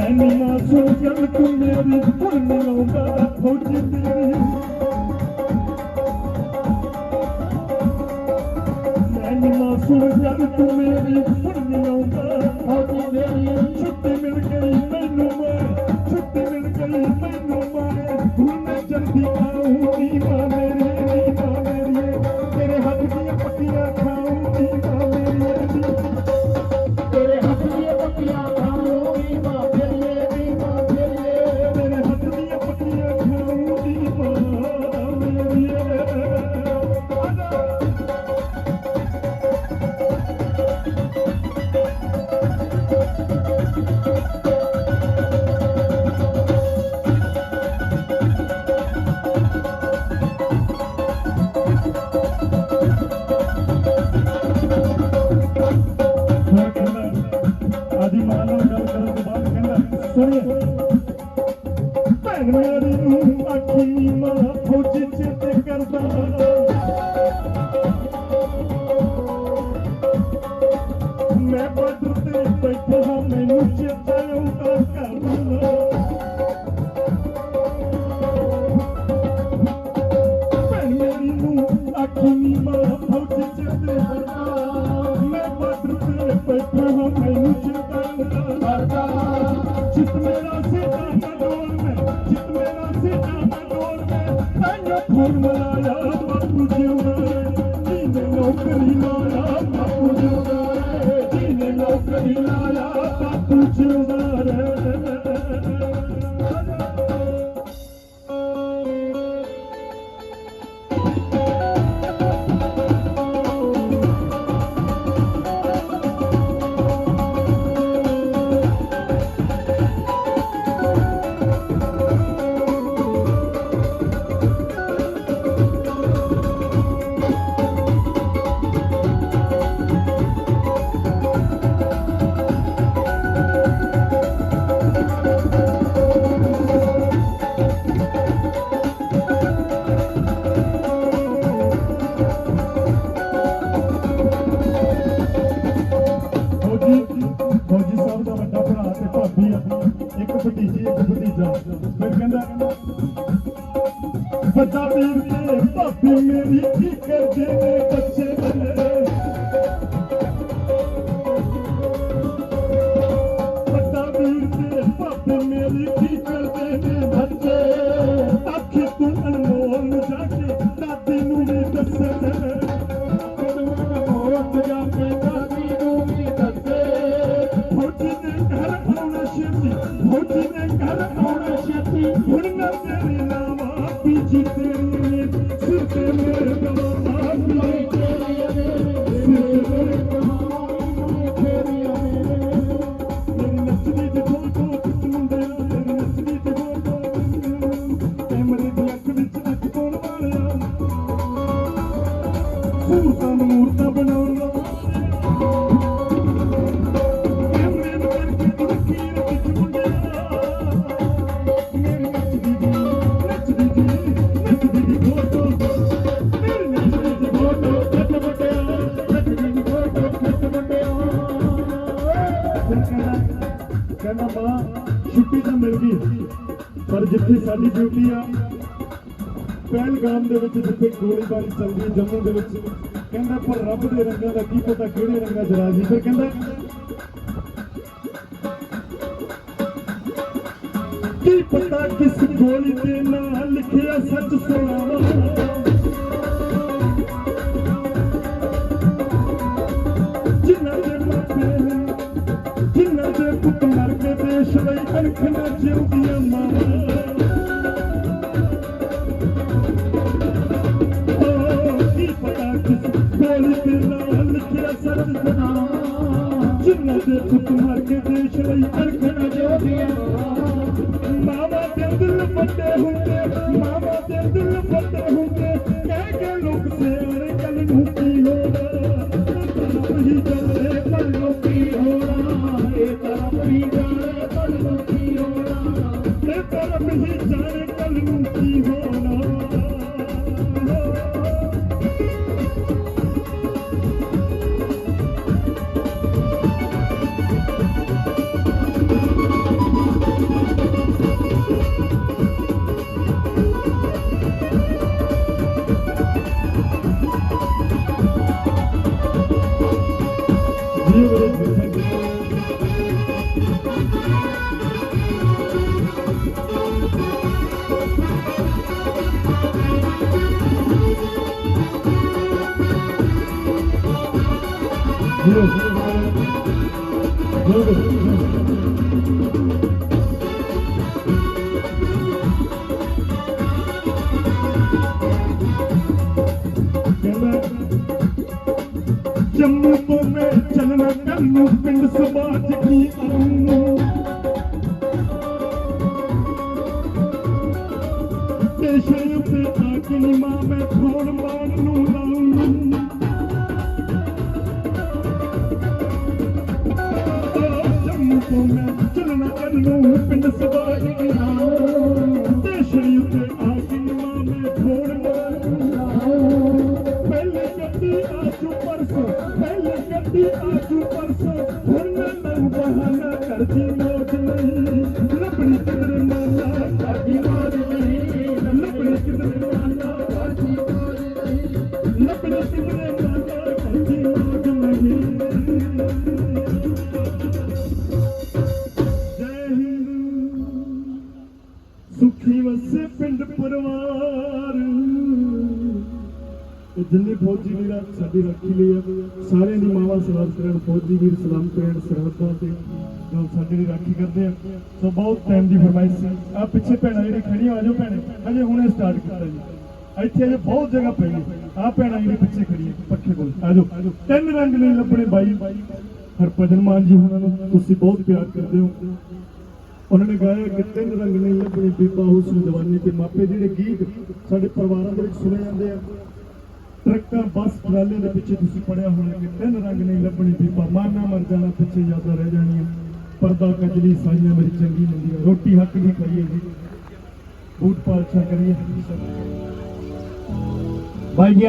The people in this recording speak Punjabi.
ਮੈਂ ਨੀ ਮਾਸੂ ਗੱਲ ਤੂੰ ਮੇਰੀ ਹੁਣ ਮਿਲਾਉਂਦਾ ਫੌਜੀ ਤੇਰੀ ਮੈਂ ਨੀ ਮਾਸੂ ਗੱਲ ਤੂੰ ਮੇਰੀ ਹੁਣ ਮਿਲਾਉਂਦਾ ਫੌਜੀ ਤੇਰੀ ਛੁੱਟੀ ਮਿਲ ਗਈ, ਮੈਨੂੰ ਮੈਂ ਛੁੱਟੀ ਮਿਲ ਗਈ, ਮੈਨੂੰ ਮੈਂ ਹੁਣ ਜਲਦੀ ਆਉਂਗੀ। ਮਾਂ ਕਹਿੰਦਾ ਸੁਣੀਏ ਭੈਣ ਮੇਰੀ ਨੂੰ ਅੱਖੀ ਮਾਂ ਫੌਜੀ ਚੇਤੇ ਕਰਦਾ ਮੈਂ ਬਾਰਡਰ ਤੇ ਬੈਠਾ ਮੈਨੂੰ ਚੇਤਾ ਆਉਂਦਾ ਕਰਦਾ ਭੈਣ ਮੇਰੀ ਨੂੰ ਆਖੀ ਨੀ ਮਾਂ ਫੌਜੀ ਚੇਤੇ ਕਰਦਾ ਫਿਰ ਕਹਿੰਦਾ ਵੱਡਾ ਵੀਰ ਤੇ ਭਾਬੀ ਮੇਰੀ ਕੀ ਕਰਦੇ ਨੇ? ਫਿਰ ਕਹਿੰਦਾ ਕਹਿੰਦਾ ਮਾਂ, ਛੁੱਟੀ ਤਾਂ ਮਿਲ ਗਈ, ਪਰ ਜਿੱਥੇ ਸਾਡੀ ਡਿਊਟੀ ਆ, ਪਹਿਲਗਾਮ ਦੇ ਵਿੱਚ ਜਿੱਥੇ ਗੋਲੀਬਾਰੀ ਚੱਲਦੀ ਜੰਮੂ ਦੇ ਵਿੱਚ, ਕਹਿੰਦਾ ਪਰ ਰੱਬ ਦੇ ਰੰਗਾਂ ਦਾ ਕੀ ਪਤਾ ਕਿਹੜੇ ਰੰਗਾਂ 'ਚ ਰਾਜੀ ਫਿਰ ਕਹਿੰਦਾ, ਕੀ ਪਤਾ ਕਿਸ ਗੋਲੀ ਦੇ ਨਾਲ ਲਿਖਿਆ ਸੱਚ ਸੁਣਾਵਾ? ਲਈ ਅਣਖ ਮਾਵਾਂ ਓ, ਦੇ ਪੁੱਤ ਮਰ ਕੇ ਦੇਸ਼ ਲਈ ਅਣਖ ਨਾ ਮਾਵਾ ਦੇ ਦਿਲ ਵੱਡੇ ਹੁੰਦੇ ਮਾਵਾ ਦੇ ਦਿਲ ਵੱਡੇ ਹੁੰਦੇ ਕਹਿ ਕੇ ਲੋਕ ਸਿਆਣੇ ਜੰਮੂ ਤੋਂ ਮੈਂ ਚੱਲਣਾ ਕੱਲ ਨੂੰ ਪਿੰਡ ਸਮਾਜ ਕੀ ਆਉਂ ਸਟੇਸ਼ਨ ਉੱਤੇ ਆ ਕੇ ਨੀ ਮਾਂ ਮੈਂ ਫੋਨ ਮਾਨ ਨੂੰ ਲਾਉਂ ਚੱਲਣਾ ਕੱਲ ਨੂੰ ਪਿੰਡ ਸਮਾਜ ਕੀ ਆਉਂ ਸਟੇਸ਼ਨ ਉੱਤੇ ਆ ਕੇ ਮੈਂ ਫੋਨ ਪਹਿਲੇ ਗੱਡੀ ਆਜੂ ਪਰਸੋਂ ਪਹਿਲੇ ਗੱਡੀ ਆਜੂ ਪਰਸੋਂ ਹੁਣ ਮੈਂ ਬਹਾਨਾ ਕਰਦੀ ਜਿੰਨੇ ਫੌਜੀ ਵੀਰ ਆ, ਸਾਡੀ ਰੱਖੀ ਲਈ ਆ ਸਾਰਿਆਂ ਦੀ ਮਾਵਾ ਸਲਾਮ ਕਰਨ ਫੌਜੀ ਵੀਰ ਸਲਾਮ ਕਰਨ ਸਰਹੱਦਾਂ ਤੇ ਜੋ ਸਾਡੀ ਦੀ ਰਾਖੀ ਕਰਦੇ ਆ ਸੋ ਬਹੁਤ ਟਾਈਮ ਦੀ ਫਰਮਾਇਸ਼ ਸੀ। ਆ ਪਿੱਛੇ ਭੈਣਾਂ ਜਿਹੜੀ ਖੜੀਆਂ ਆ ਜਾਓ ਭੈਣੇ। ਹਜੇ ਹੁਣੇ ਸਟਾਰਟ ਕੀਤਾ ਜੀ। ਇੱਥੇ ਅਜੇ ਬਹੁਤ ਜਗ੍ਹਾ ਪਈ ਹੈ। ਆ ਭੈਣਾਂ ਜਿਹੜੀ ਪਿੱਛੇ ਖੜੀਆਂ ਪੱਖੇ ਕੋਲ। ਆ ਜਾਓ। ਤਿੰਨ ਰੰਗ ਨਹੀਂ ਲੱਭਣੇ ਬਾਈ। ਹਰਭਜਨ ਮਾਨ ਜੀ ਉਹਨਾਂ ਨੂੰ ਤੁਸੀਂ ਬਹੁਤ ਪਿਆਰ ਕਰਦੇ ਹੋ। ਉਹਨਾਂ ਨੇ ਗਾਇਆ ਕਿ ਤਿੰਨ ਰੰਗ ਨਹੀਂ ਲੱਭਣੇ ਬੀਬਾ ਹੁਸਨ ਜਵਾਨੀ ਤੇ ਮਾਪੇ। ਜਿਹੜੇ ਗੀਤ ਸਾਡੇ ਪਰਿਵਾਰਾਂ ਦੇ ਵਿੱਚ ਸੁਣੇ ਜਾਂਦੇ ਆ ਟਰੱਕਾਂ, ਬੱਸ ਟਰਾਲੇ ਦੇ ਪਿੱਛੇ ਤੁਸੀਂ ਪੜਿਆ ਹੋਣਾ ਕਿ ਤਿੰਨ ਰੰਗ ਨਹੀਂ ਲੱਭਣੇ ਬੀਬਾ ਮਾਨਾ ਮਰ ਜਾਣਾ, ਪਿੱਛੇ ਯਾਦਾਂ ਰਹਿ ਜਾਣੀਆਂ। ਪਰਦਾ ਕਜਲੀ ਸਾਈਆਂ ਮੇਰੀ ਚੰਗੀ ਹੁੰਦੀ ਰੋਟੀ ਹੱਕ ਦੀ ਖਾਈਏ ਜੀ। ਬੂਟ ਪਾਲਸ਼ਾ ਕਰੀਏ। ਭਾਈ ਜੀ